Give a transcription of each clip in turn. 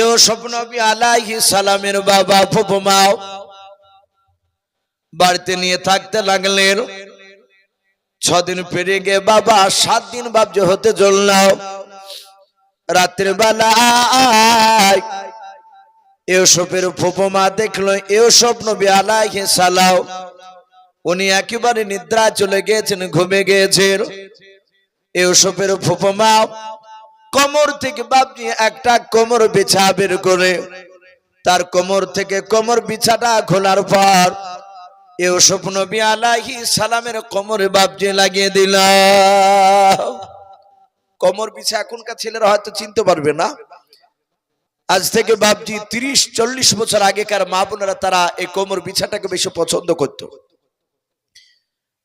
এও স্বপ্ন আলাইহি সালামের বাবা ফুপুমাও বাড়িতে নিয়ে থাকতে লাগলেন। ছদিন পেরিয়ে গিয়ে বাবা সাত দিন বাবজ হতে চললাম। রাত্রে বেলায় ইউসুফের ফুপুমা দেখল ইউসুফ নবী আলাইহি সালাম। উনি একেবারে নিদ্রা চলে গিয়েছেন ঘুমে গিয়েছেন। ইউসুফের ফুপুমা কোমর থেকে বাপজি একটা কোমর বিছা বের করে, তার কোমর থেকে কোমর বিছাটা খোলার পর ইউসুফ নবী আলাইহি সালামের কোমরে বাপজি লাগিয়ে দিল। কোমর বিছা এখনকার ছেলেরা হয়তো চিনতে পারবে না। আজ থেকে বাপজি তিরিশ, চল্লিশ বছর আগেকার মা বোনেরা তারা এই কোমর বিছাটাকে বেশি পছন্দ করত।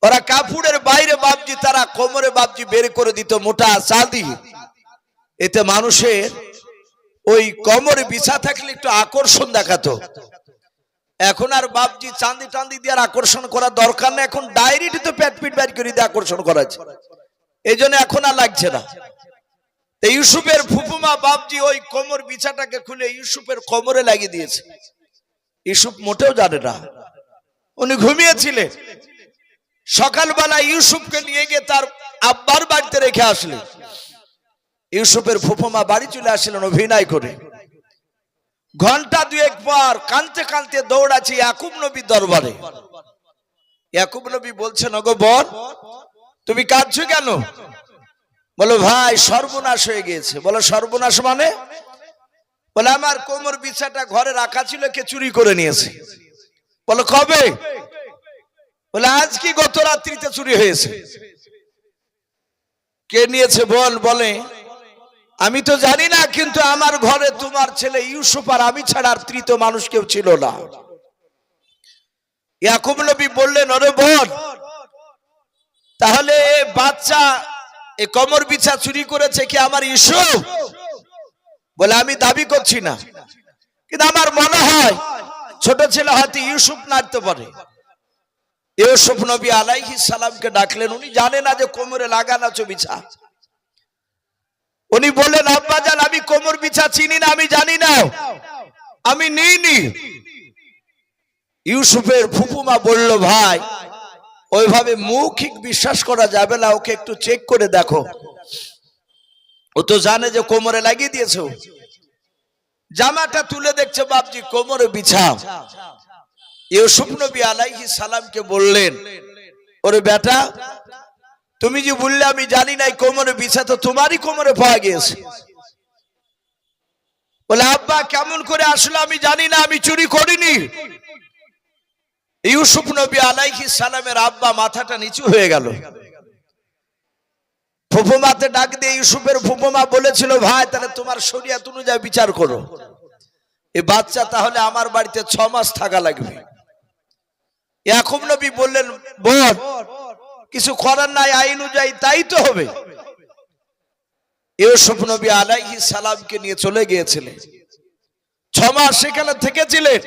ওরা কাপড়ের বাইরে বাপজি তারা কোমরে বাপজি বের করে দিত মোটা চাঁদি। এতে মানুষের ওই কোমরে বিছা থাকলে একটু আকর্ষণ দেখাতো। এখন আর বাপজি চাঁদি টান্দি দিয়ে আর আকর্ষণ করার দরকার নেই। এখন ডাইরেক্ট তো পেট পিট বাইর করে দিয়ে আকর্ষণ করা আছে এই জন্য এখন আর লাগছে না। ইউসুফের ফুফুমা বাপজি ওই কোমর বিছাটাকে খুলে ইউসুফের কোমরে লাগিয়ে দিয়েছে। ইউসুফ মোটেও জানে না। উনি ঘুমিয়েছিলেন। সকালবেলা ইউসুফকে নিয়ে গিয়ে তার আব্বার বাড়িতে রেখে আসলেন। ইউসুফের ফুফুমা বাড়ি চলে আসলেন অভিনয় করে। ঘণ্টা দুয়েক পর কানতে কানতে দৌড়াচ্ছি ইয়াকুব নবী দরবারে। ইয়াকুব নবী বলছেন, ওগো বোন তুমি কাঁদছো কেন? বলো, ভাই, সর্বনাশ হয়ে গিয়েছে। বলো, সর্বনাশ মানে? বলে, আমার কোমর বিছাটা ঘরে রাখা ছিল, কে চুরি করে নিয়েছে। বলো, কবে? বলে আজ কি গত রাত্রিতে চুরি হয়েছে। কে নিয়েছে বল, বলে আমি তো জানি না, কিন্তু আমার ঘরে তোমার ছেলে ইউসুফ আর আমি ছাড়া আর তৃতীয় মানুষ কেউ ছিল না। ইয়াকুব নবী বললেন, ওরে বোন, তাহলে বাচ্চা, এ কমর বিছা চুরি করেছে কি আমার ইউসুফ? বলে, আমি দাবি করছি না, কিন্তু আমার মনে হয় ছোট ছেলে হয়তো ইউসুফ নাড়তে পারে। ইউসুফ নবী আলাইহি সালামকে ডাকলেন, উনি জানে না যে কোমরে লাগানো আছে বিছা। উনি বললেন আব্বাজান আমি কোমর বিছা চিনি না, আমি জানি না। আমি নিইনি। ইউসুফের ফুপুমা বলল, ভাই, ওইভাবে মৌখিক বিশ্বাস করা যাবে না, ওকে একটু চেক করে দেখো। ও তো জানে যে কোমরে লাগিয়ে দিয়েছে। জামাটা তুলে দেখছে, বাপজি, কোমরে বিছা। ইউসুফ নবী আলাইহি সালামকে বললেন, ওরে বেটা তুমি যে বললে, আমি জানি না এই কোমরে বিছা তো তোমারই কোমরে পাওয়া গিয়েছে। বলে, আব্বা, কেমন করে আসলো আমি জানি না, আমি চুরি করিনি। ইউসুফ নবী আলাইহি সালামের আব্বা মাথাটা নিচু হয়ে গেল। ফুফুমাতে ডাক দিয়ে ইউসুফের ফুফুমা বলেছিল, ভাই, তাহলে তোমার শরিয়াত অনুযায়ী বিচার করো। এই বাচ্চা তাহলে আমার বাড়িতে ছ মাস থাকা লাগবে। ইয়াকুব নবী বললেন বোন কিছু করার নাই আইন অনুযায়ী তাই তো হবে। ইউসুফ নবী আলাইহি সালামকে নিয়ে চলে গিয়েছিলেন। ছ মাস সেখানে থেকেছিলেন।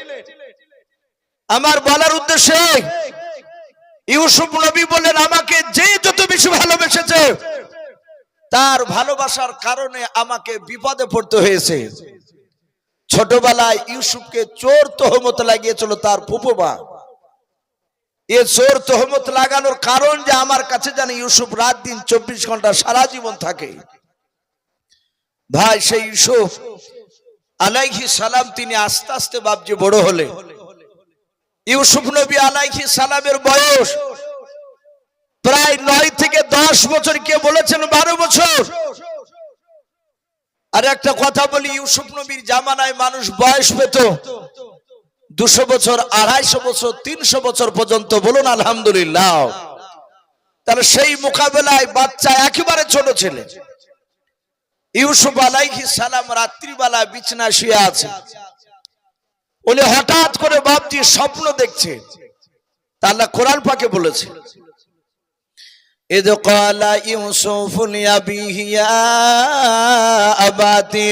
আমার বলার উদ্দেশ্যে, ইউসুফ নবী বললেন আমাকে যে যত বেশি ভালোবেসেছে, তার ভালোবাসার কারণে আমাকে বিপদে পড়তে হয়েছে। ছোটবেলায় ইউসুফকে চোর তহমত লাগিয়েছিল তার ফুপুমা এ চোর তহমত লাগানোর কারণ যে আমার কাছে জানি ইউসুফ রাত দিন চব্বিশ ঘণ্টা সারা জীবন থাকে। ভাই, সেই ইউসুফ আলাইহি সালাম তিনি আস্তে আস্তে বাবজি বড় হলে ইউসুফ নবী আলাইহি সালামের বয়স প্রায় নয় থেকে দশ বছর। কে বলেছেন বারো বছর? আর একটা কথা বলি, ইউসুফ নবীর জামানায় মানুষ বয়স পেত। দুশো বছর আড়াইশো বছর তিনশো বছর পর্যন্ত বলুন আলহামদুলিল্লাহ তাহলে সেই মোকাবেলায় বাচ্চা একেবারে ছোট ছেলে ইউসুফ আলাইহি সালাম রাত্রিবেলা বিছনা শুয়ে আছে উনি হঠাৎ করে বাপজি স্বপ্ন দেখছে তা আল্লাহ কোরআন পাকে বলেছে إذ قال يوسف لأبيه يا أباتي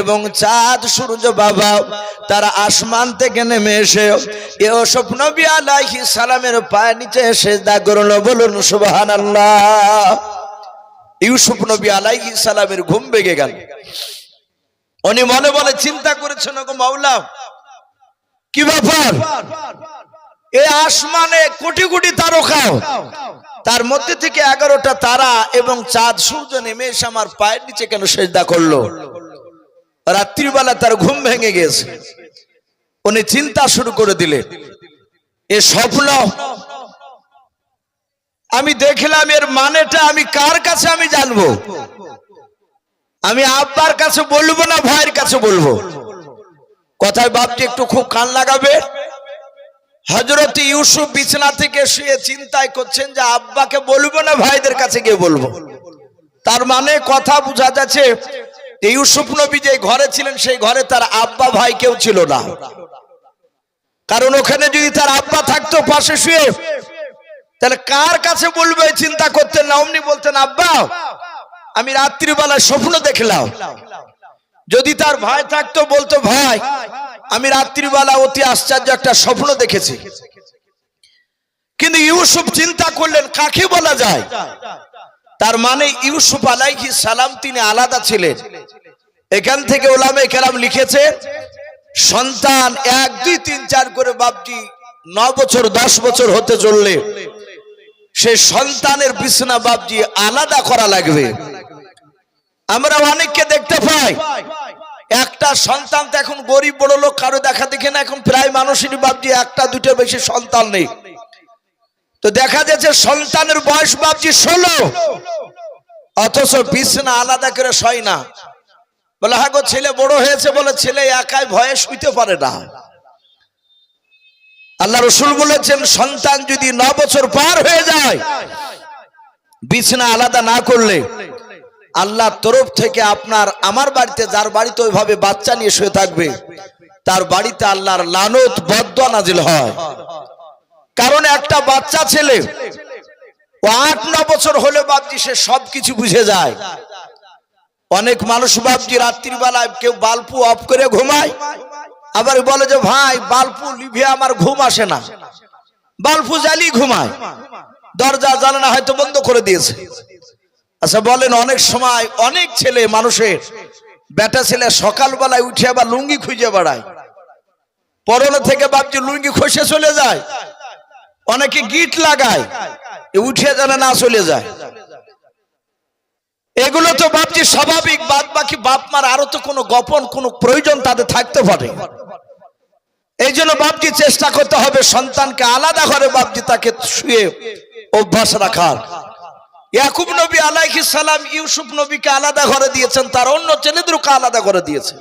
এবং চাঁদ, সূর্য, বাবা, তারা আসমান থেকে নেমে এসে ইউসুফ নবী আলাইহি সালামের পায়ের নিচে সেজদা করল, বলুন, সুবহানাল্লাহ। ইউসুফ নবী আলাইহি সালামের ঘুম ভেঙে গেল। উনি মনে মনে চিন্তা করেছেন গো মাওলা, কি ব্যাপার? এ আসমানে কোটি কোটি তারকা। তার মধ্যে থেকে এগারোটা তারা এবং চাঁদ, সূর্য নেমে এসে আমার পায়ের নিচে কেন সেজদা করল? রাত্রিবেলা তার ঘুম ভেঙে গেছে উনি চিন্তা শুরু করে দিলেন, এ স্বপ্ন, আমি দেখলাম এর মানেটা আমি কার কাছে আমি জানব? আমি আব্বার কাছে বলব না ভাইয়ের কাছে বলব? কথায় বাপটি একটু খুব কান লাগাবে। হজরত ইউসুফ বিছানা থেকে শুয়ে চিন্তায় করছেন যে আব্বাকে বলব না ভাইদের কাছে গিয়ে বলব? তার মানে কথা বোঝা যাচ্ছে ইউসুফ নবী যে ঘরে ছিলেন, সেই ঘরে তার আব্বা ভাই কেউ ছিল না। কারণ ওখানে যদি তার আব্বা থাকতো, পাশে শুয়ে। তাহলে কার কাছে বলবে, চিন্তা করতেন না। অমনি বলতেন, আব্বা, আমি রাত্রিবেলা স্বপ্ন দেখলাম। যদি তার ভাই থাকতো, বলতো, ভাই, আমি রাত্রিবেলা অতি আশ্চর্য একটা স্বপ্ন দেখেছি। কিন্তু ইউসুফ চিন্তা করলেন, কাকে বলা যায়? তার মানে ইউসুফ আলাইহি সালাম তিনি আলাদা ছিলেন। এখান থেকে ওলামে কেরাম লিখেছে, সন্তান এক, দুই, তিন, চার করে বাপটি ন বছর, দশ বছর হতে চললে সে সন্তানের বিছনা বাপজি আলাদা করা লাগবে। আমরা অনেককে দেখতে পাই, একটা সন্তান তো এখন গরিব বড় লোক, কারও দেখা দেখে না, এখন প্রায় মানুষেরই বাপজি একটা, দুটো বেশি সন্তান নেই। তো দেখা যাচ্ছে সন্তানের বয়স বাপজি ষোলো, অথচ বিছনা আলাদা করে শয় না। বলে হ্যাঁ গো, ছেলে বড় হয়েছে বলে ছেলে একাই ভয়ে শুইতে পারে না। আল্লাহ রসুল বলেছেন, সন্তান যদি ন বছর পার হয়ে যায়, বিছনা আলাদা না করলে আল্লাহ তরফ থেকে আপনার, আমার বাড়িতে যার বাড়িতে ওইভাবে বাচ্চা নিয়ে শুয়ে থাকবে, তার বাড়িতে আল্লাহর লানত বদ্ধ নাজিল হয়। কারণ একটা বাচ্চা ছেলে আট, ন বছর হলে বাপজি সে সবকিছু বুঝে যায়। অনেক মানুষ বাপজি রাত্রির বেলায় কেউ বাল্পু অফ করে ঘুমায়। আবার বলে যে, ভাই বাল্পু লিভে আমার ঘুম আসে না। বাল্পু জ্বালিয়ে ঘুমায়। দরজা জানানা হয়তো বন্ধ করে দিয়েছে। আচ্ছা বলেন, অনেক সময় অনেক ছেলে মানুষের বেটা ছেলে সকালবেলায় উঠে আবার লুঙ্গি খুঁজে বেড়ায়। পরনে থেকে ভাবছি লুঙ্গি খসে চলে যায়। অনেকে গিট লাগায়। উঠে যেন না চলে যায়। এগুলো তো বাপজি স্বাভাবিক বাদ বাকি বাপ মার আরও তো কোনো গোপন, কোনো প্রয়োজন তাদের থাকতে পারে। এই জন্য বাপজি চেষ্টা করতে হবে সন্তানকে আলাদা ঘরে বাপজি তাকে শুয়ে অভ্যাস রাখার। ইয়াকুব নবী আলাইহি সালাম, ইউসুফ নবীকে আলাদা ঘরে দিয়েছেন, তার অন্য ছেলেদেরকে আলাদা ঘরে দিয়েছেন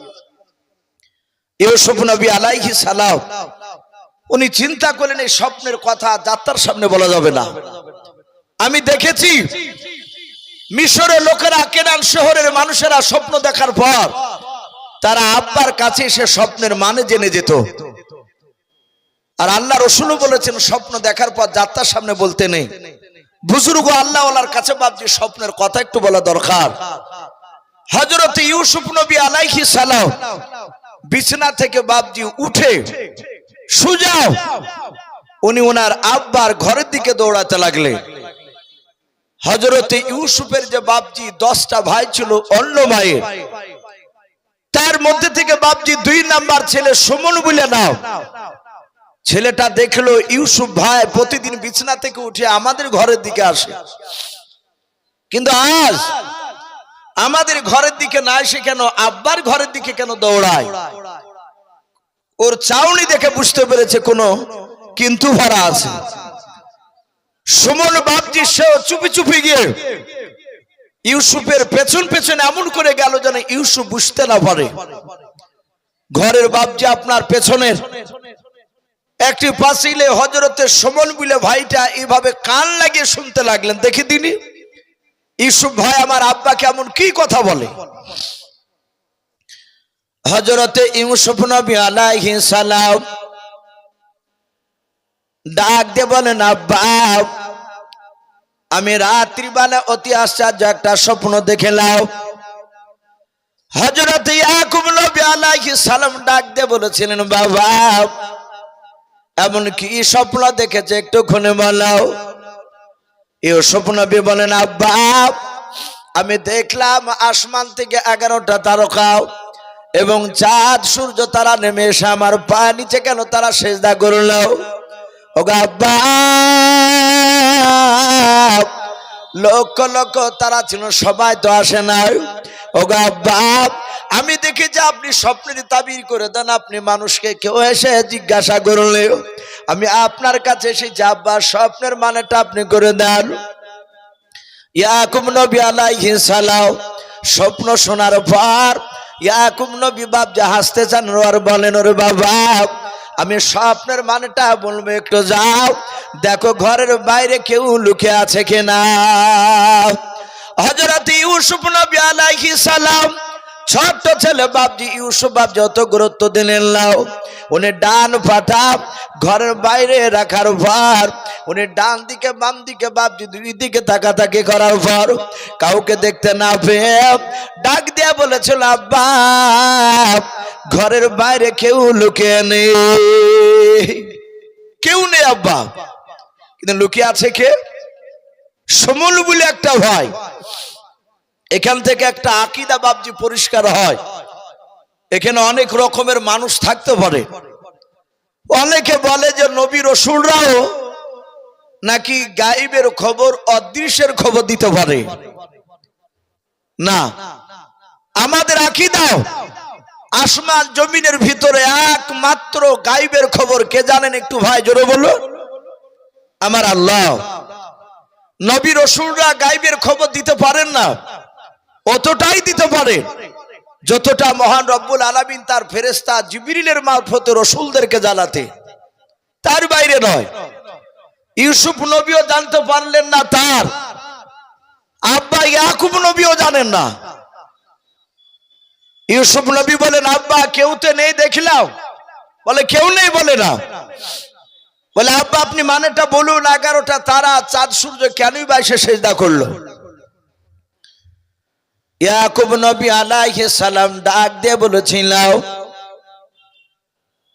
ইউসুফ নবী আলাইহি সালাম, উনি চিন্তা করলেন, এই স্বপ্নের কথা যাত্রার সামনে বলা যাবে না। আমি দেখেছি মিশরের লোকেরা কেনান শহরের মানুষেরা স্বপ্ন দেখার পর তারা আব্বার কাছে এসে স্বপ্নের মানে জেনে যেত। আর আল্লাহ রসুলও বলেছেন, স্বপ্ন দেখার পর যাত্রার সামনে বলতে নেই। বুজুর্গ আল্লাহ ওলার কাছে বাপজি স্বপ্নের কথা একটু বলা দরকার। হজরত ইউসুফ নবী আলাইহি সালাম বিছনা থেকে বাপজি উঠে সুজাও উনি ওনার আব্বার ঘরের দিকে দৌড়াতে লাগলেন। হজরতে ইউসুফের যে বাপজি দশটা ভাই ছিল, অন্য ভাইয়ের। তার মধ্যে থেকে বাপজি দুই নাম্বার ছেলে সুমন বলে নাও। ছেলেটা দেখল ইউসুফ ভাই প্রতিদিন বিছনা থেকে উঠে আমাদের ঘরের দিকে আসে। কিন্তু আজ আমাদের ঘরের দিকে না এসে কেন আব্বার ঘরের দিকে কেন দৌড়ায়? ওর চাউনি দেখে বুঝতে পেরেছে কোনো কিন্তু ভরা আছে। সুমন বাপজি সেও চুপি চুপি গিয়ে ইউসুফের পেছন পেছন এমন করে গেল যেন ইউসুফ বুঝতে না পারে। ঘরের বাপজি আপনার পেছনের। একটি পাশিলে হজরতের সমন বিলে ভাইটা এইভাবে কান লাগিয়ে শুনতে লাগলেন। দেখে দিনি ইউসুফ, ভাই, আমার আব্বা কেমন কি কথা বলে? হজরতে ইউসুফ নবী আলাইহিস সালাম ডাক দিয়ে বলেন, আব্বা, আমি রাত্রিবেলা অতি আশ্চর্য একটা স্বপ্ন দেখে নাও হজরত ইয়াকুব নবী আলাইহিস সালাম ডাক দিয়ে বলেছিলেন, বাবা, এমন কি স্বপ্ন দেখেছে একটু খুনে বলাও এ স্বপ্ন নবী বলেন, আব্বা, আমি দেখলাম আসমান থেকে এগারোটা তারকাও এবং চাঁদ, সূর্য, তারা নেমে এসে আমার পা নিচে কেন তারা সেজদা করল? ওগা আব্বা। লক্ষ লক্ষ তারা ছিল, সবাই তো আসে নাই। ওগা বাপ আমি দেখি যে আপনি স্বপ্নের তাবির করে দেন, আপনি মানুষকে কেউ এসে জিজ্ঞাসা করলে। আমি আপনার কাছে এসেছি, আব্বা, স্বপ্নের মানেটা আপনি করে দেন। ইয়াকুব নবী আলাইহিস সালাম স্বপ্ন শোনার পর, ইয়াকুব নবী বাপ যা হাসতে চান আর বলেন, ওরে বাবা আমি স্বপ্নের মানেটা বলব, একটু যাও। দেখো ঘরের বাইরে কেউ লুকে আছে কিনা। হজরত ইউসুফ নবী আলাইহিস সালাম, ছোট্ট ছেলে বাপজি, ইউসুফ বাপ যত গুরুত্ব দিলেন নাও উনি ডান ফাটা, ঘরের বাইরে রাখার পর উনি ডান দিকে, বাম দিকে বাপজি দুই দিকে তাকাতাকি করার পর কাউকে দেখতে না পেয়ে ডাক দিয়া বলেছিল, আব্বা, ঘরের বাইরে কেউ লুকিয়ে নেই। কেউ নেই, আব্বা। কিন্তু লুকিয়ে আছে কে? সমুল বলে একটা ভাই। এখান থেকে একটা আকিদা বাবজি পরিষ্কার হয়। এখানে অনেক রকমের মানুষ থাকতে পারে। অনেকে বলে যে নবী রসুলরাও নাকি গাইবের খবর, অদৃশ্যের খবর দিতে পারে? না। আমাদের আকিদাও, আসমান জমিনের ভিতরে একমাত্র গাইবের খবর, কে জানেন একটু ভাই, জোরে বলুন? আমার আল্লাহ। নবী রসুলরা গাইবের খবর দিতে পারেন না, অতটাই দিতে পারে। যতটা মহান রব্বুল আলামিন তার ফেরেস্তা জিবিরিলের মারফতে রসুলদেরকে জানাতে, তার বাইরে নয়। ইউসুফ নবীও জানতে পারলেন না তার। আব্বা ইয়াকুব নবীও জানেন না। ইউসুফ নবী বলেন, আব্বা, কেউ তো নেই দেখলাম। বলে, কেউ নেই বলে না। বলে, আব্বা, আপনি মানেটা বলুন, এগারোটা তারা, চাঁদ, সূর্য, কেনই বা এসে সেজদা করল? ইয়াকুব নবী আলাইহিস সালাম ডাক দিয়ে বলেছিল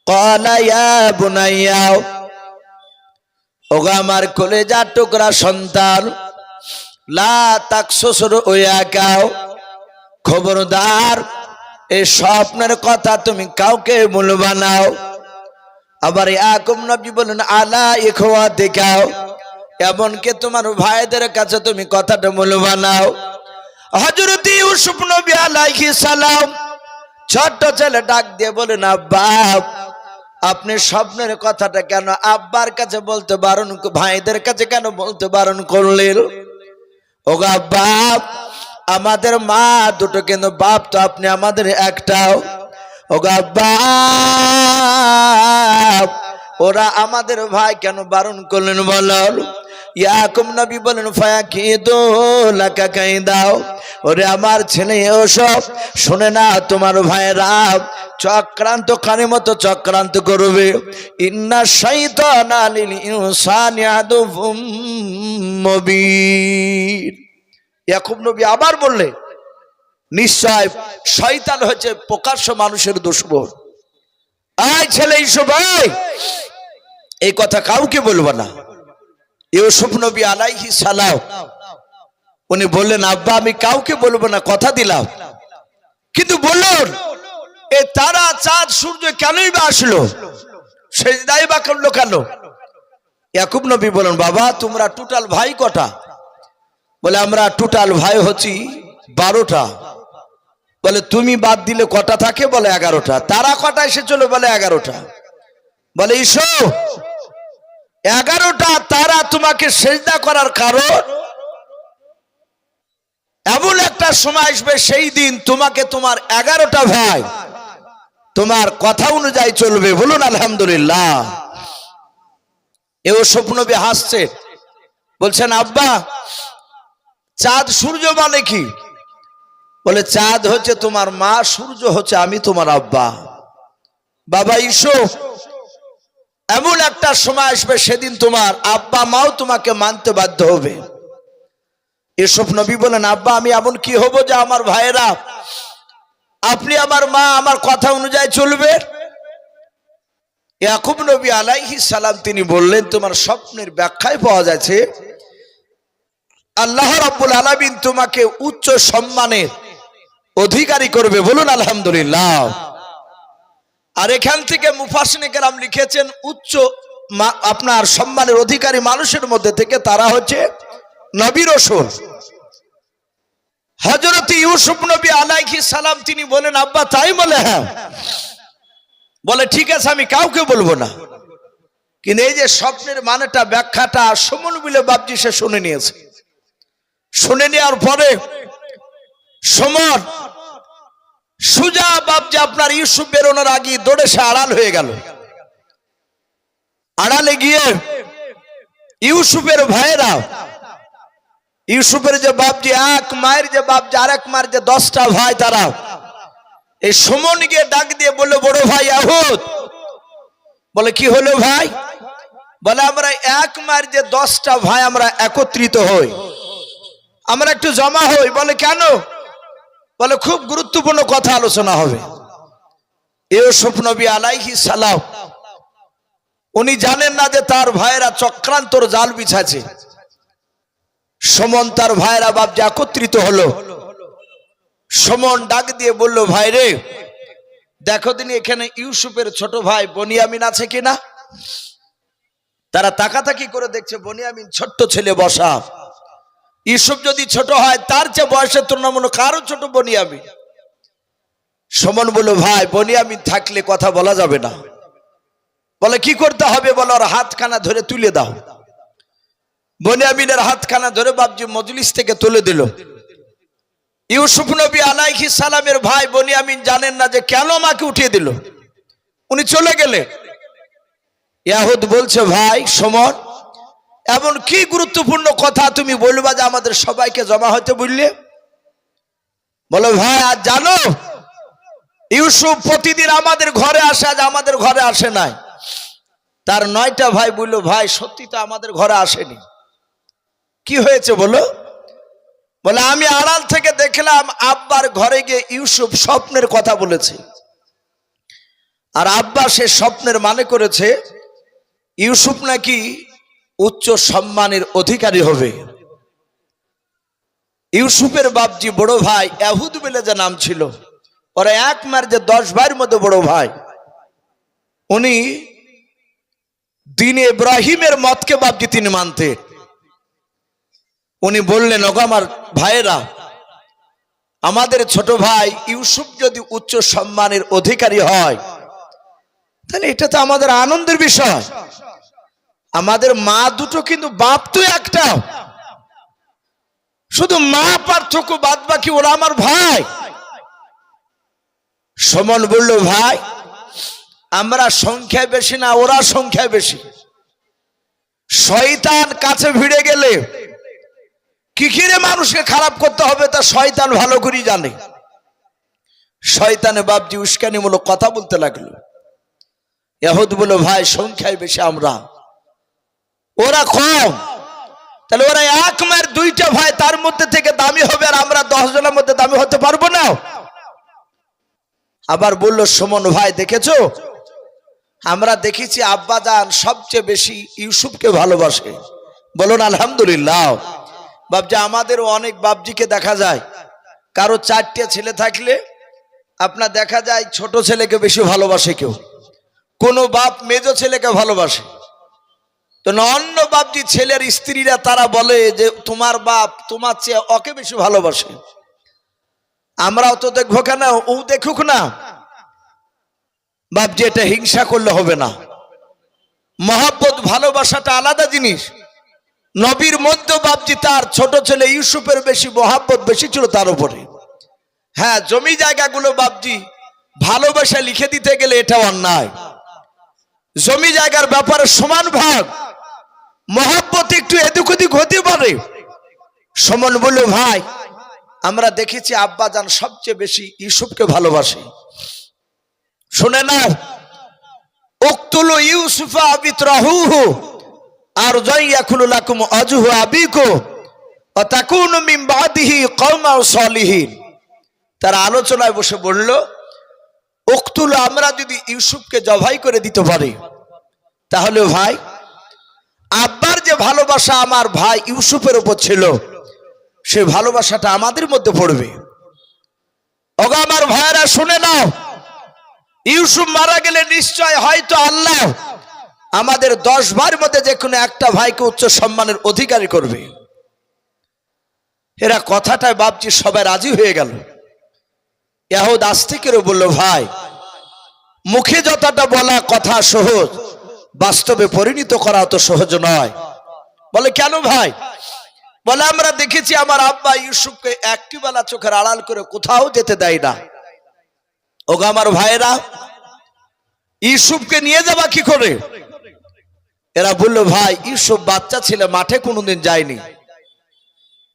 কলা ইয়া ওগা আমার কলেজার টুকরা সন্তান খবরদার এই স্বপ্নের কথা তুমি কাউকে বলবা নাও আবার ইয়াকুব নবী বলেন আলা ইখওয়া দেখাও এমনকি তোমার ভাইদের কাছে তুমি কথাটা বলবা নাও হজরত সালাম, ছোট্ট ছেলে ডাক দিয়ে বলেন আব্বা আপনি স্বপ্নের কথাটা কেন আব্বার কাছে বলতে বারণ ভাইদের কাছে কেন বলতে বারণ করলেন? ও বাপ আমাদের মা দুটো কিন্তু বাপ, তো আপনি আমাদের একটাও। ও বাপ ওরা আমাদের ভাই কেন বারণ করলেন বলল ইয়াকুম নবী বলেন ফায়া কি দো লাকা কাই দাও ওরে আমার ছেলে ওসব শুনে না তোমার ভাইরা চক্রান্ত কানে মতো চক্রান্ত করবে। ইন্না শাইতান আলিল ইনসানি আদুফুম মুবিন। ইয়াকুব নবী আবার বললে, নিশ্চয় শয়তান হচ্ছে প্রকাশ্য মানুষের দুশ্মন। আয় ছেলে ইসু ভাই এই কথা কাউকে বলব না। ইউসুফ নবী আলাইহি সালাম, উনি বললেন, আব্বা, আমি কাউকে বলব না, কথা দিলাম। কিন্তু বলুন এ তারা চাঁদ, সূর্য কেনই বা আসলো? সেই বা করল কেন? ইয়াকুব নবী বলেন বাবা, তোমরা টোটাল ভাই কটা? বলে, আমরা টোটাল ভাই হচ্ছি বারোটা। বলে, তুমি বাদ দিলে কটা থাকে? বলে, এগারোটা। তারা কটা এসে চলে বলে, এগারোটা। বলে, ইসো এগারোটা তারা তোমাকে সেজদা করার কারণ। এমন একটা সময় আসবে সেই দিন তোমাকে তোমার এগারোটা ভাই তোমার কথা অনুযায়ী চলবে। বলুন, আলহামদুলিল্লাহ। এও স্বপ্নবী হাসছে। বলছেন, আব্বা, চাঁদ সূর্য মানে কি? বলে, চাঁদ হচ্ছে তোমার মা, সূর্য হচ্ছে আমি তোমার আব্বা। বাবা, ইসো এমন একটা সময় আসবে সেদিন তোমার আব্বা মাও তোমাকে মানতে বাধ্য হবে। এসব নবী বলেন, আব্বা, আমি এমন কি হব যে আমার ভাইয়েরা, আপনি আমার মা, আমার কথা অনুযায়ী চলবে? ইয়াকুব নবী আলাইহি সালাম তিনি বললেন, তোমার স্বপ্নের ব্যাখ্যায় পাওয়া যাচ্ছে, আল্লাহ রাব্বুল আলামিন তোমাকে উচ্চ সম্মানের অধিকারী করবে। বলুন, আলহামদুলিল্লাহ। আর এখান থেকে মুফাসিনে কেরাম লিখেছেন, উচ্চ আপনার সম্মানের অধিকারী মানুষের মধ্যে থেকে তারা হচ্ছে নবী রসুল। হজরত ইউসুফ নবী আলাইহি সালাম তিনি বলেন, আব্বা, তাই বলে হ্যাঁ। বলে, ঠিক আছে, আমি কাউকে বলব না। কিন্তু এই যে স্বপ্নের মানেটা, ব্যাখ্যাটা সুমন বিলে বাপজি সে শুনে নিয়েছে। শুনে নেওয়ার পরে সমর সুজা বাপজি আপনার ইউসুফ বেরোনোর আগে দৌড়ে সে আড়াল হয়ে গেল। আড়ালে গিয়ে ইউসুফের ভাইয়েরা, ইউসুফের যে বাপজি, এক মায়ের যে বাপজি, আরেক মায়ের যে দশটা ভাই তারা এই সুমন গিয়ে ডাক দিয়ে বলল, বড় ভাই আহুদ। বলে, কি হলো ভাই? বলে, আমরা এক মায়ের যে দশটা ভাই, আমরা একত্রিত হই। আমরা একটু জমা হই। বলে, কেন? বলে খুব গুরুত্বপূর্ণ কথা আলোচনা হবে। ইউসুফ নবী আলাইহি সালাম, উনি জানেন না যে তার ভাইয়েরা চক্রান্তর জাল বিছাছে সমন তার ভাইয়েরা বাপ একত্রিত হলো। সমন ডাক দিয়ে বলল, ভাই রে, দেখো তিনি এখানে ইউসুফের ছোট ভাই বনিয়ামিন আছে কিনা? তারা তাকাতাকি করে দেখছে, বনিয়ামিন ছোট্ট ছেলে বসা। ইউসুফ যদি ছোট হয়, তার চেয়ে বয়সের তুলনামূলক কারও ছোট বনিয়ামিন সমন বলল, ভাই বনিয়ামিন থাকলে কথা বলা যাবে না। বলে, কি করতে হবে? বলে, ওর হাতখানা ধরে তুলে দাও। বনিয়ামিনের হাতখানা ধরে বাবজি মজলিস থেকে তুলে দিল। ইউসুফ নবী আলাইহি সালামের ভাই বনিয়ামিন জানেন না যে কেন আমাকে উঠিয়ে দিল। উনি চলে গেলে ইয়াহুদ বলছে, ভাই, সমর এমন কি গুরুত্বপূর্ণ কথা তুমি বলবা যে আমাদের সবাইকে জমা হতে বললে? বলো, ভাই আজ জানো, ইউসুফ প্রতিদিন আমাদের ঘরে আসে, আজ আমাদের ঘরে আসে নাই। তার নয়টা ভাই বলল, ভাই, সত্যি তো আমাদের ঘরে আসেনি। কি হয়েছে বলো? বলে, আমি আড়াল থেকে দেখলাম আব্বার ঘরে গিয়ে ইউসুফ স্বপ্নের কথা বলেছে। আর আব্বা সে স্বপ্নের মানে করেছে, ইউসুফ নাকি উচ্চ সম্মানের অধিকারী হবে। ইউসুফের বাপজি বড় ভাই, এহুদ বলে যে নাম ছিল। ওরা এক মার যে দশ ভাইয়ের মধ্যে বড় ভাই। উনি দিনে ইব্রাহিমের মতকে বাপজি তিনি মানতে। উনি বললেন, ওগো আমার ভাইয়েরা, আমাদের ছোট ভাই ইউসুফ যদি উচ্চ সম্মানের অধিকারী হয়, তাহলে এটা তো আমাদের আনন্দের বিষয়। আমাদের মা দুটো কিন্তু বাপ তো একটা শুধু মা পার্থক্য বাদ বাকি ওরা আমার ভাই। সমন বলল, ভাই, আমরা সংখ্যায় বেশি না, ওরা সংখ্যায় বেশি। শয়তান কাছে ভিড়ে গেলে কি কিরে মানুষকে খারাপ করতে হবে তা শয়তান ভালো করেই জানে। শয়তানে বাপজি উস্কানিমূলক কথা বলতে লাগল। এহুদ বলো ভাই, সংখ্যায় বেশি আমরা। ওরা কম। তাহলে ওরা এক মায়ের দুইটা ভাই, তার মধ্যে থেকে দামি হবে আর আমরা দশ জনের মধ্যে দামি হতে পারব না। আবার বলল, সুমন ভাই, দেখেছ? আমরা দেখেছি আব্বা জান সবচেয়ে বেশি ইউসুফকে ভালোবাসে। বলুন, আলহামদুলিল্লাহ। বাবজি আমাদেরও অনেক বাবজিকে দেখা যায়। কারও চারটে ছেলে থাকলে আপনার দেখা যায় ছোট ছেলেকে বেশি ভালোবাসে কেউ। কোনো বাপ মেজ ছেলেকে ভালোবাসে। তো অন্য বাপজি ছেলের স্ত্রীরা তারা বলে যে, তোমার বাপ তোমার চেয়ে ওকে বেশি ভালোবাসে। আমরাও তো দেখব কেন? ও দেখুক না। বাপজি এটা হিংসা করলে হবে না। মহাব্বত, ভালোবাসাটা আলাদা জিনিস। নবীর মধ্যে বাপজি তার ছোট ছেলে ইউসুফের বেশি মহাব্বত বেশি ছিল তার উপরে। হ্যাঁ জমি জায়গাগুলো বাপজি ভালোবাসা লিখে দিতে গেলে এটা অন্যায়। জমি জায়গার ব্যাপারে সমান ভাগ। মহাব্বত একটু এদিক ওদিক হতে পারে। সমন বলল, ভাই, আমরা দেখেছি আব্বা যান সবচেয়ে বেশি ইউসুফকে ভালোবাসে। শুনে না উক্তুলু ইউসুফা বিত্রাহুহু, আর জয় জয়াকুলু লাকুম আজহু আবিকু, ওয়া তাকুনু মিন বাদিহি কওমান সালিহিন। তারা আলোচনায় বসে বলল, উক্তুল, আমরা যদি ইউসুফকে জবাই করে দিতে পারি, তাহলে ভাই আব্বার যে ভালোবাসা আমার ভাই ইউসুফের উপর ছিল, সে ভালোবাসাটা আমাদের মধ্যে পড়বে। ওগো আমার ভাইয়েরা, শুনে নাও। ইউসুফ মারা গেলে নিশ্চয় হয়তো আল্লাহ আমাদের দশ ভাইয়ের মধ্যে যে কোনো একটা ভাইকে উচ্চ সম্মানের অধিকারী করবে। এরা কথাটায় বাপজি সবাই রাজি হয়ে গেল। ইয়াহুদ আস্তিকেরও বলল, ভাই, মুখে যতটা বলা কথা সহজ বাস্তবে পরিণত করা অত সহজ নয়। বলে, কেন ভাই? বলে, আমরা দেখেছি আমার আব্বা ইউসুফকে একটি বেলা চোখের আড়াল করে কোথাও যেতে দেয় না। ওগো আমার ভাইয়েরা, ইউসুফকে নিয়ে যাবা কি করে? এরা বলল, ভাই, ইউসুফ বাচ্চা ছেলে, মাঠে কোনোদিন যায়নি।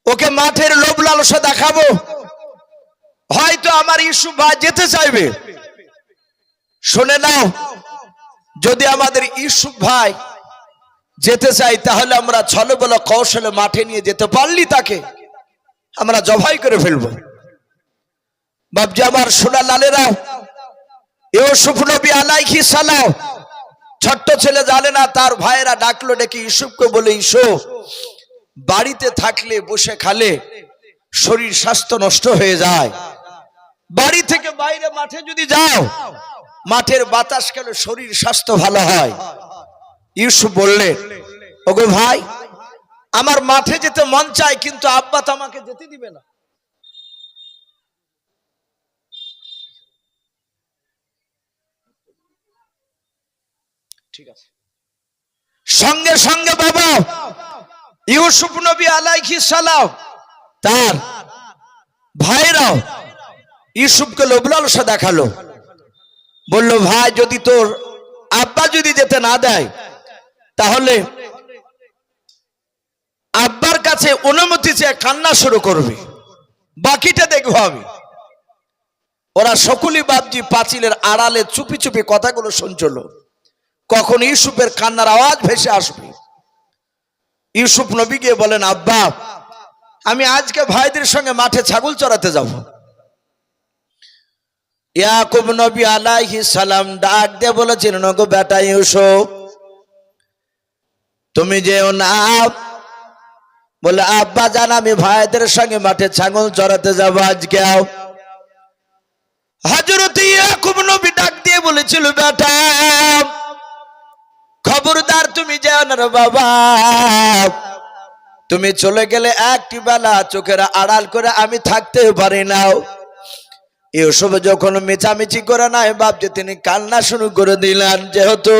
ওকে মাঠের লোভ লালসা দেখাবো। হয়তো আমার ইউসুফ ভাই যেতে চাইবে। শুনে নাও যদি আমাদের ইউসুফ ভাই যেতে চাই তাহলে আমরা ছলে বলে কৌশলে মাঠে নিয়ে যেতে পারলি তাকে? আমরা জবাই করে ফেলব। বাবজি আমার সোনা লালেরা ইউসুফ নবী আলাইহি সালাম, ছোট্ট ছেলে জানে না, তার ভাইয়েরা ডাকলো ডেকে ইউসুফকে বলে ইসুফ বাড়িতে থাকলে বসে খালে শরীর স্বাস্থ্য নষ্ট হয়ে যায়। বাড়ি থেকে বাইরে মাঠে যদি যাও মাঠের বাতাস খেলে শরীর স্বাস্থ্য ভালো হয়? ইউসুফ বললে, ওগো ভাই, আমার মাঠে যেতে মন চায়, কিন্তু আব্বা তো আমাকে যেতে দিবে না। ঠিক আছে। সঙ্গে সঙ্গে বাবা, ইউসুফ নবী আলাইহি সালাম, তার ভাইরাও ইউসুফকে লোবলালসা দেখাল। বলল, ভাই, যদি তোর আব্বা যদি যেতে না দেয়, তাহলে আব্বার কাছে অনুমতি চেয়ে কান্না শুরু করবে। বাকিটা দেখব আমি। ওরা সকলই বাবজি পাঁচিলের আড়ালে চুপি চুপি কথাগুলো শুনছিল। কখন ইউসুফের কান্নার আওয়াজ ভেসে আসবে। ইউসুফ নবী গিয়ে বলেন, আব্বা, আমি আজকে ভাইদের সঙ্গে মাঠে ছাগল চড়াতে যাব। ইয়াকুব নবী আলাইহি সালাম ডাক দিয়ে বলেছেন নগো বেটা ইউসুফ, তুমি যেও না। বলে, আব্বা জান, আমি ভাইদের সঙ্গে মাঠে ছাগল চড়াতে যাব আজকে। হজরত ইয়াকুব নবী ডাক দিয়ে বলেছিল, বেটা, খবরদার তুমি যেও না বাবা। তুমি চলে গেলে একটি বেলা চোখের আড়াল করে আমি থাকতে পারি নাও এসব যখন মেচামেচি করে নাই বাপজি তিনি কান্না শুরু করে দিলেন। যেহেতু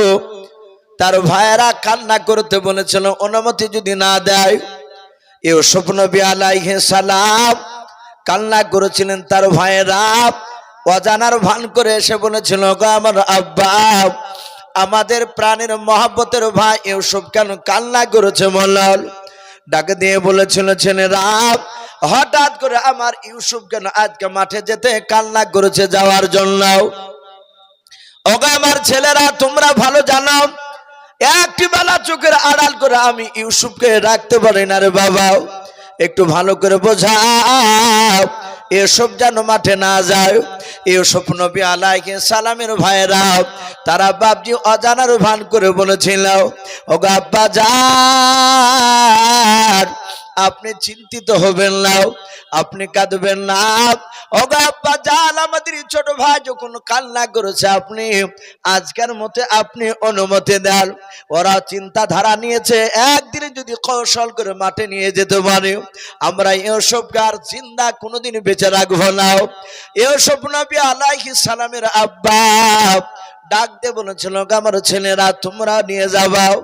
তার ভাইয়েরা কান্না করতে বলেছিল, অনুমতি যদি না দেয়, ইউসুফ নবী আলাইহে সালাম কান্না করেছিলেন তার ভাইয়েরা। অজানার ভান করে এসে বলেছিল, গো আমার আব্বা, আমাদের প্রাণের মহাব্বতের ভাই ইউসুফ কেন কান্না করেছে মল্লাল ডাক দিয়ে বলেছিল ছেলেরা হঠাৎ করে আমার ইউসুফ কেন আজকে মাঠে যেতে কান্না করেছে যাওয়ার জন্য? ওকে আমার ছেলেরা, তোমরা ভালো জানো, একটি বেলা চোখের আড়াল করে আমি ইউসুফকে রাখতে পারি না রে বাবা। একটু ভালো করে বোঝাও এসব যেন মাঠে না যায়। ইউসুফ নবী আলাইকে সালামের ভাইরা তারা বাপজি অজানার ভান করে বলেছিল ও গাব্বা যান আপনি চিন্তিত হবেন না, আপনি কাঁদবেন না। ওগো আব্বা, জান আমাদের ছোট ভাই যখন কান্না করেছে, আপনি আজকের মতে আপনি অনুমতি দেন। ওরা চিন্তাধারা নিয়েছে, একদিনে যদি কৌশল করে মাঠে নিয়ে যেতে পারে। আমরা এসবকে আর চিন্তা কোনোদিন বেঁচে রাখব না। এসব নবী আলাইহি সালামের আব্বা, ডাক দিয়ে বলেছিল আমার ছেলেরা, তোমরা নিয়ে যাবাও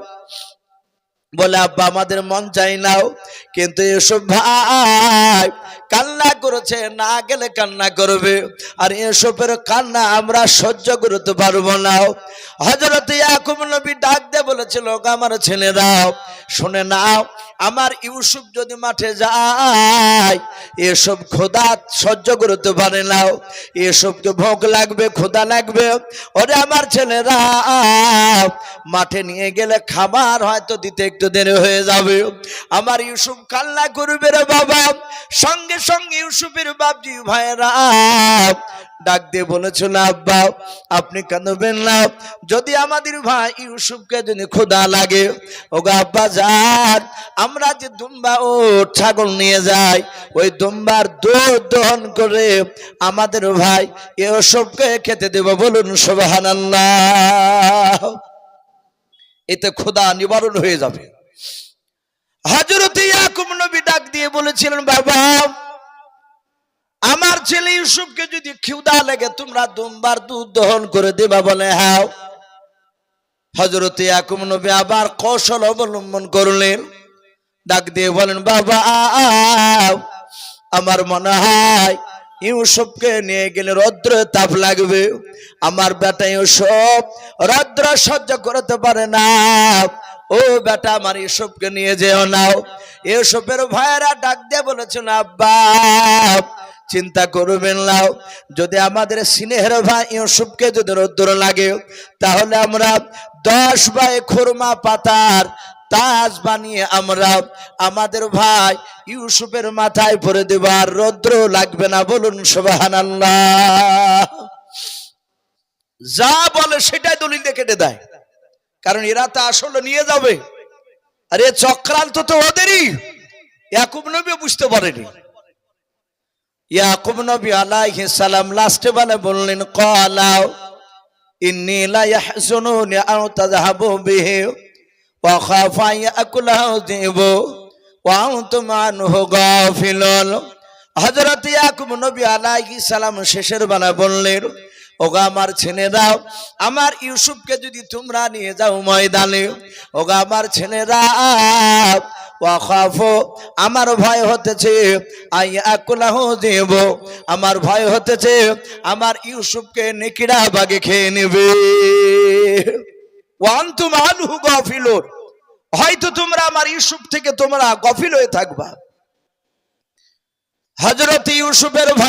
বলে, আব্বা, আমাদের মন চাই নাও কিন্তু এসব ভাই কান্না করেছে, না গেলে কান্না করবে। আর এসবের কান্না আমরা সহ্য করতে পারব না হজরত ইয়াকুব নবী ডাক দিয়ে বলেছিল, "ওগো আমার ছেলেরা, শুনে নাও, আমার ইউসুফ যদি মাঠে যায়, এসব খোদা সহ্য করতে পারে না এসবকে ভোগ লাগবে খোদা লাগবে। ওরে আমার ছেলেরা, মাঠে নিয়ে গেলে খাবার হয়তো দিতে একটু দেরি হয়ে যাবে। আমার ইউসুফ কান্না করবে রে বাবা। সঙ্গে সঙ্গে ইউসুফের বাপজি ভাইরা ডাক দিয়ে বলেছিল আব্বা, আপনি কাঁদবেন না। যদি আমাদের ভাই ইউসুফকে যদি খোদা লাগে, ওগা আব্বা যান, আমরা যে দুম্বা ও ছাগল নিয়ে যাই, ওই দুম্বার দুধ দহন করে আমাদের ভাই ইউসুফকে খেতে দেব বলুন, সুবহানাল্লাহ। এতে খোদা নিবারণ হয়ে যাবে। হজরত ইয়াকুব নবী ডাক দিয়ে বলেছিলেন, বাবা, আমার ছেলে ইউসুফকে যদি খিউদা লেগে, তোমরা দুমবার দুধ দহন করে দেবা বলে হ্যাঁ হজরত ইয়াকুব নবী আবার কৌশল অবলম্বন করলেন। ডাক দিয়ে বলেন, বাবা, আমার মনে হয় ইউসুফকে নিয়ে গেলে রৌদ্র তাপ লাগবে। আমার বেটা ইউসুফ রৌদ্র সহ্য করতে পারে না। ও বেটা আমার ইউসুফকে নিয়ে যেও নাও ইউসুফের ভাইয়েরা ডাক দিয়ে বলেছেন আব্বা, চিন্তা করবেন নাও যদি আমাদের স্নেহের ভাই ইউসুফকে যদি রৌদ্র লাগে, তাহলে আমরা দশ বাই খুরমা পাতার তাজ বানিয়ে আমরা আমাদের ভাই ইউসুফের মাথায় পরে দেবার রৌদ্র লাগবে না, বলুন সুবহানাল্লাহ। যা বলে সেটাই দলিল কেটে দেয়। কারণ এরা তো আসলে নিয়ে যাবে। আরে চক্রান্ত তো ওদেরই। ইয়াকুব নবী বুঝতে পারেনি। ইয়াকুব নবী আলাইহিস সালাম লাস্টে বলে, বললেন ক্বালাও ইন্নী লা ইয়াহজুনুনি আও তাযহাবু বিহি আলাইহিস সালাম শেষের বেলা বললেন, ওগা আমার ছেলে দাও, আমার ইউসুফকে যদি তোমরা নিয়ে যাও ময়দানে, ওগা আমার ছেলেরা আমার ভয় হতেছে আমার ভয় হতেছে, আমার ইউসুফকে নেকিড়া বাগে খেয়ে নেবে। হয়তো তোমরা আমার ইউসুফ থেকে তোমরা গফিল হয়ে থাকবা। হজরত ইউসুফের